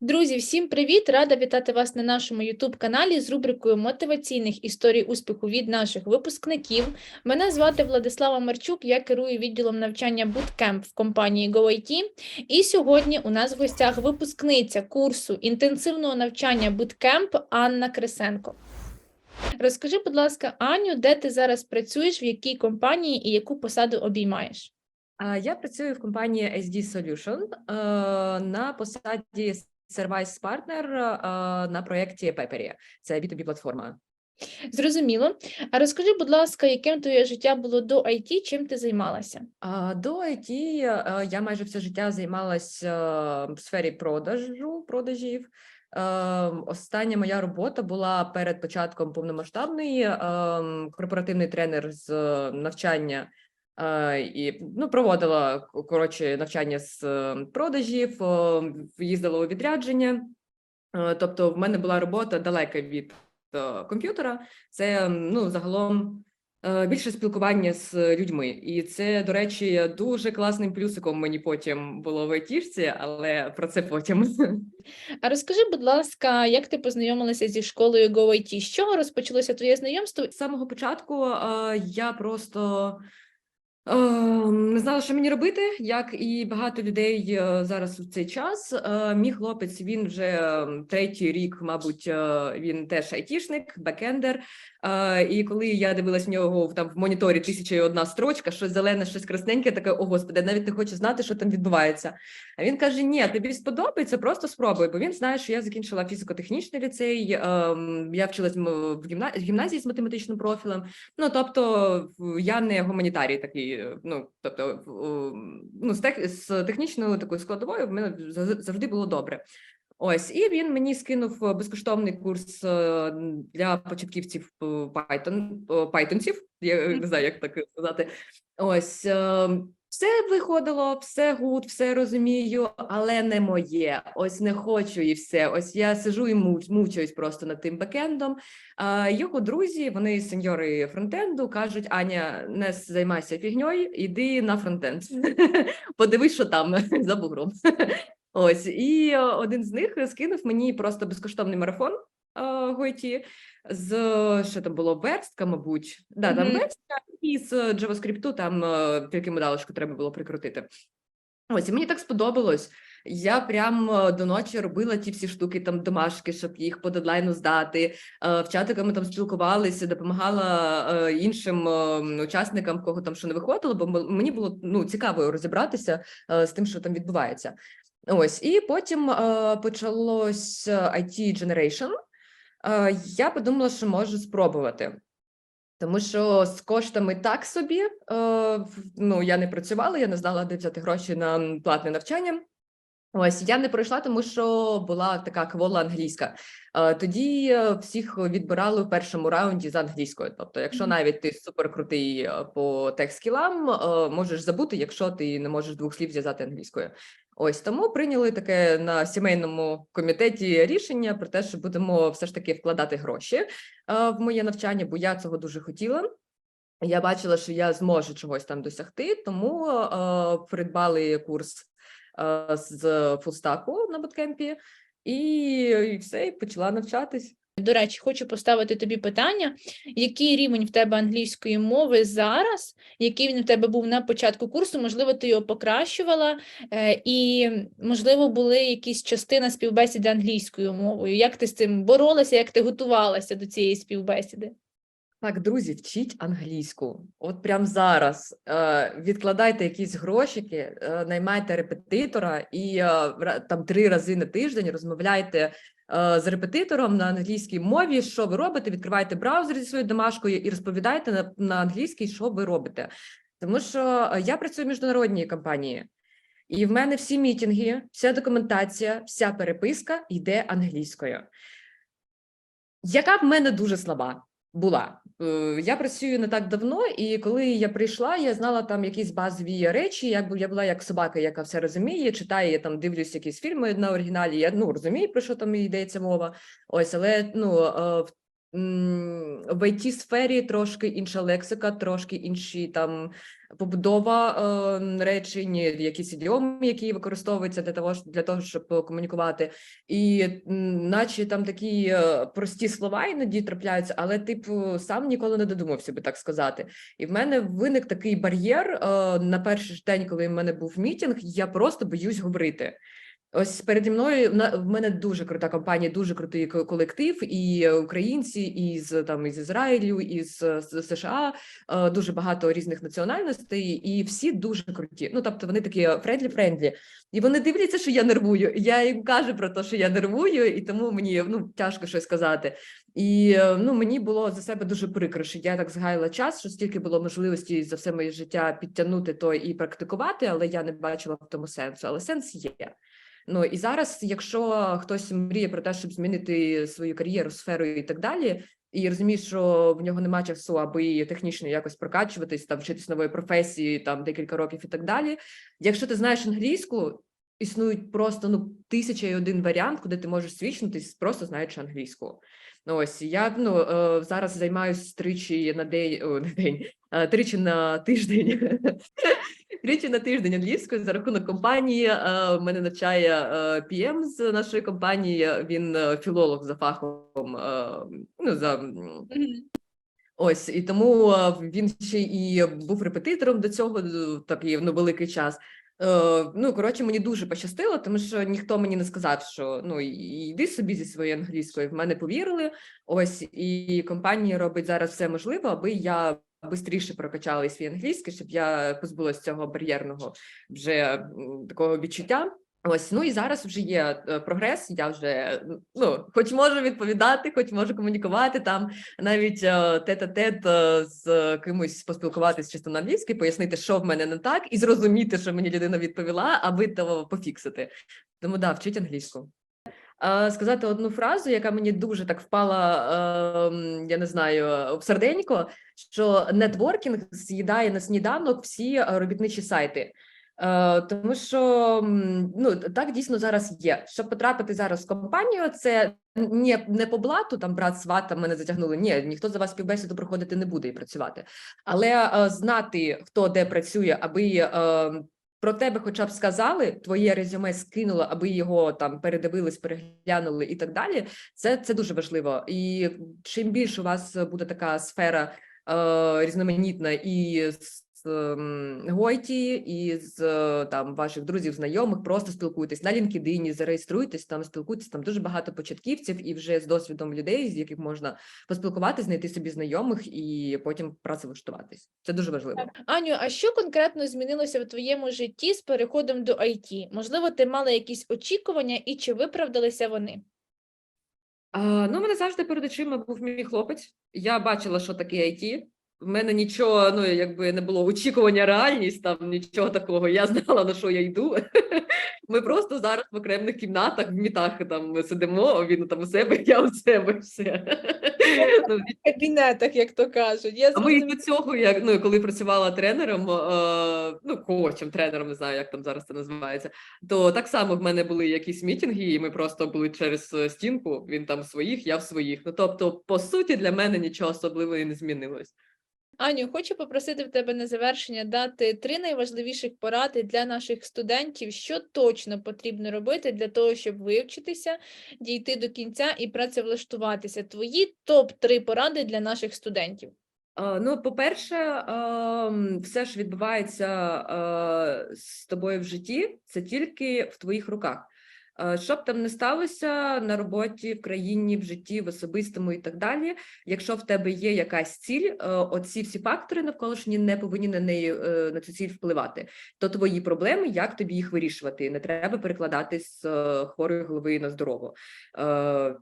Друзі, всім привіт! Рада вітати вас на нашому youtube каналі з рубрикою мотиваційних історій успіху від наших випускників. Мене звати Владислава Марчук, я керую відділом навчання Bootcamp в компанії GoIT. І сьогодні у нас в гостях випускниця курсу інтенсивного навчання Bootcamp Анна Крисенко. Розкажи, будь ласка, Аню, де ти зараз працюєш, в якій компанії і яку посаду обіймаєш? Я працюю в компанії SD Solution е, на посаді Partner е, на проєкті Peppery. Це B2B платформа. Зрозуміло. А розкажи, будь ласка, яким твоє життя було до IT, чим ти займалася? До IT е, я майже все життя займалася в сфері продажу продажів. Е, Остання моя робота була перед початком повномасштабної е, корпоративний тренер з е, навчання. Е, І ну, проводила коротше навчання з е, продажів, е, їздила у відрядження. Е, Тобто, в мене була робота далека від е, комп'ютера. Це ну загалом більше спілкування з людьми. І це, до речі, дуже класним плюсиком мені потім було в айтішці, але про це потім. А розкажи, будь ласка, як ти познайомилася зі школою GoIT? З чого розпочалося твоє знайомство? З самого початку я просто не знала, що мені робити, як і багато людей е, зараз в цей час. Е, Мій хлопець він вже е, третій рік, мабуть, е, він теж айтішник, бекендер. І коли я дивилась в нього в- там в моніторі тисяча і одна строчка, щось зелене, щось красненьке, таке, о господи, навіть не хочу знати, що там відбувається. А він каже: Ні, тобі сподобається, просто спробуй. Бо він знає, що я закінчила фізико-технічний ліцей. ем, Я вчилась в гімна- гімназії з математичним профілем. Ну тобто, я не гуманітарій такий. Е, Ну тобто, ну з, тех, з технічною такою складовою в мене завжди було добре. Ось, і він мені скинув е, безкоштовний курс е, для початківців Python, Pythonців. Я не знаю, як так сказати. Ось е, все виходило, все гуд, все розумію, але не моє. Ось не хочу і все. Ось я сижу і муч, мучаюсь просто над тим бекендом. А його друзі, вони сеньори фронтенду, кажуть: Аня, не займайся фігньою, іди на фронтенд. Подивись, що там за бугром. Ось і е, один з них скинув мені просто безкоштовний марафон е, Гойті з що там було верстка, мабуть. Да, там Мгм. верстка і з JavaScript там е, тільки медалочку треба було прикрутити. Ось і мені так сподобалось. Я прям е, до ночі робила ті всі штуки, там домашки, щоб їх по дедлайну здати. Е, В чатиками там спілкувалися, допомагала е, іншим е, учасникам, кого там що не виходило, бо мені було ну цікаво розібратися е, з тим, що там відбувається. Ось і потім е, почалось е, IT Generation. Е, Я подумала, що можу спробувати. Тому що з коштами так собі, е, ну я не працювала, я не знала, де взяти гроші на платне навчання. Ось я не пройшла, тому що була така квола англійська. Е, Тоді всіх відбирали в першому раунді з англійською. Тобто, якщо навіть ти суперкрутий по тех-скілам, можеш забути, якщо ти не можеш двох слів зв'язати англійською. Ось тому прийняли таке на сімейному комітеті рішення про те, що будемо все ж таки вкладати гроші е, в моє навчання, бо я цього дуже хотіла. Я бачила, що я зможу чогось там досягти, тому е, придбали курс е, з фулстаку на буткемпі, і, і все, і почала навчатись. До речі, хочу поставити тобі питання: який рівень в тебе англійської мови зараз, який він в тебе був на початку курсу? Можливо, ти його покращувала, е, і можливо, були якісь частина співбесіди англійською мовою. Як ти з цим боролася, як ти готувалася до цієї співбесіди? Так, друзі, вчіть англійську. От прямо зараз е, відкладайте якісь грошики, е, наймайте репетитора і там три рази на тиждень розмовляйте з репетитором на англійській мові. Що ви робите? Відкривайте браузер зі своєю домашкою і розповідайте на, на англійській, що ви робите. Тому що е, я працюю в міжнародній компанії, і в мене всі мітінги, вся документація, вся переписка йде англійською яка в мене дуже слаба була. Е, Я працюю не так давно, і коли я прийшла, я знала там якісь базові речі. Якби я була як собака, яка все розуміє, читає, я там дивлюсь якісь фільми на оригіналі. Я ну розумію, про що там йдеться мова. Ось, але ну е, в it сфері трошки інша лексика, трошки інші там побудова е, речень, якісь ідіоми, які використовуються для того, для того, щоб комунікувати. І наче там такі е, прості слова іноді трапляються, але типу сам ніколи не додумався би так сказати. І в мене виник такий бар'єр е, на перший день, коли в мене був мітінг, я просто боюсь говорити. Ось переді мною на- в мене дуже крута компанія, дуже крутий колектив, і українці, і з там із Ізраїлю, і з, з США, е, дуже багато різних національностей, і всі дуже круті. Ну тобто вони такі френдлі-френдлі. І вони дивляться, що я нервую. Я їм кажу про те, що я нервую, і тому мені ну тяжко щось сказати. І е, ну мені було за себе дуже прикро, що я так згаяла час, що стільки було можливості за все моє життя підтягнути то і практикувати, але я не бачила в тому сенсу. Але сенс є. Ну і зараз, якщо хтось мріє про те, щоб змінити свою кар'єру, сферу і так далі, і розуміє, що в нього немає часу, аби технічно якось прокачуватись, там вчитись нової професії, там декілька років і так далі. Якщо ти знаєш англійську, існують просто ну тисяча і один варіант, куди ти можеш свідчитись, просто знаючи англійську. Ну, ось я ну е, зараз займаюся тричі на день, о, на день, е, тричі на тиждень. Тричі на тиждень англійською за рахунок компанії. Е, Мене навчає е, PM з нашої компанії. Він е, філолог за фахом. Ну за. Ось і тому він ще і був репетитором до цього такий ну, великий час. Ну коротше, мені дуже пощастило, тому що ніхто мені не сказав, що ну йди собі зі своєю англійською. В мене повірили. Ось і компанія робить зараз все можливе, аби я швидше прокачала свій англійський, щоб я позбулася цього бар'єрного вже такого відчуття. Ось, ну і зараз вже є е, прогрес. Я вже ну, хоч можу відповідати, хоч можу комунікувати там, навіть е, тет-а-тет е, з кимось поспілкуватись чисто на англійській, пояснити, що в мене не так, і зрозуміти, що мені людина відповіла, аби то пофіксити. Тому да, вчить англійську. Е, Сказати одну фразу, яка мені дуже так впала, ем, я не знаю, в серденько, що нетворкінг з'їдає на сніданок всі робітничі сайти. Е, Тому що ну так дійсно зараз є. Щоб потрапити зараз в компанію, це не, не по блату, там брат свата мене затягнули. Ні, ніхто за вас співбесіду проходити не буде і працювати. Але е, знати, хто де працює, аби е, про тебе хоча б сказали, твоє резюме скинуло, аби його там передивились, переглянули і так далі. Це, це дуже важливо. І чим більше у вас буде така сфера е, різноманітна і з ем, Гойті, і з е, там ваших друзів, знайомих, просто спілкуйтесь на LinkedIn, зареєструйтесь, там спілкуйтесь, там дуже багато початківців і вже з досвідом людей, з яких можна поспілкуватись, знайти собі знайомих і потім працевлаштуватись. Це дуже важливо. Аню, а що конкретно змінилося в твоєму житті з переходом до IT? Можливо, ти мала якісь очікування і чи виправдалися вони? А, ну, мене завжди перед очима був мій хлопець. Я бачила, що таке IT. В мене нічого, ну якби не було очікування, реальність, там нічого такого. Я знала, на що я йду. Ми просто зараз в окремих кімнатах, в мітах там сидимо, він там у себе, я у себе все. Ну, В кабінетах, як то кажуть. Я а ми і до цього, як ну коли працювала тренером, е, ну коучем, тренером, не знаю, як там зараз це називається. То так само в мене були якісь мітинги, і ми просто були через е, стінку. Він там своїх, я в своїх. Ну тобто, по суті, для мене нічого особливого і не змінилось. Аню, хочу попросити в тебе на завершення дати три найважливіших поради для наших студентів, що точно потрібно робити для того, щоб вивчитися, дійти до кінця і працевлаштуватися. Твої топ-3 поради для наших студентів. Ну, по-перше, все ж відбувається з тобою в житті, це тільки в твоїх руках. Е, Що б там не сталося на роботі, в країні, в житті, в особистому і так далі. Якщо в тебе є якась ціль, е, оці всі фактори навколишні не повинні на неї е, на цю ціль впливати. То твої проблеми, як тобі їх вирішувати? Не треба перекладати з хворої голови на здорову.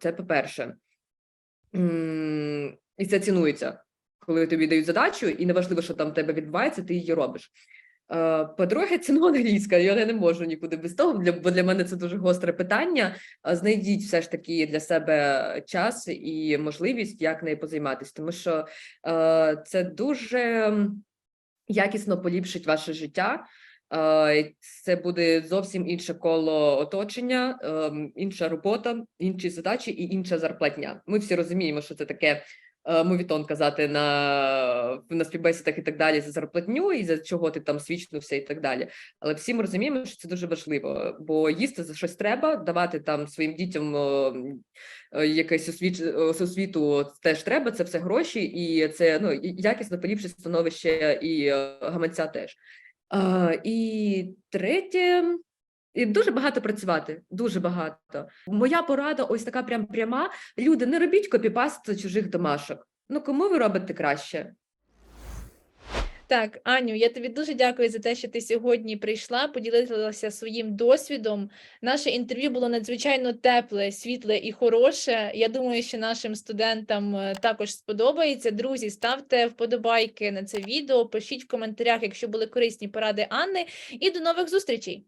Це по-перше. І це цінується коли тобі дають задачу, і неважливо, що там в тебе відбувається, ти її робиш. Е, По-друге, це ну, англійська. Я не можу нікуди без того, для, бо для мене це дуже гостре питання. Е, Знайдіть все ж таки для себе час і можливість, як нею позайматися, тому що е, це дуже якісно поліпшить ваше життя. Це буде зовсім інше коло оточення, ем, інша робота, інші задачі і інша зарплатня. Ми всі розуміємо, що це таке мовітон казати на, на співбесідах і так далі за зарплатню, і за чого ти там свідчнувся і так далі. Але всі ми розуміємо, що це дуже важливо, бо їсти за щось треба, давати там своїм дітям е, е, якесь освіч... е, освіту теж треба, це все гроші, і це ну, якісно поліпшить становище і е, гаманця теж. І третє, і дуже багато працювати, дуже багато. Моя порада ось така прям пряма. Люди, не робіть копіпаст чужих домашок. Ну кому ви робите краще? Так, Аню, я тобі дуже дякую за те, що ти сьогодні прийшла, поділилася своїм досвідом. Наше інтерв'ю було надзвичайно тепле, світле і хороше. Я думаю, що нашим студентам е, також сподобається. Друзі, ставте вподобайки на це відео, пишіть в коментарях, якщо були корисні поради Анни, і до нових зустрічей!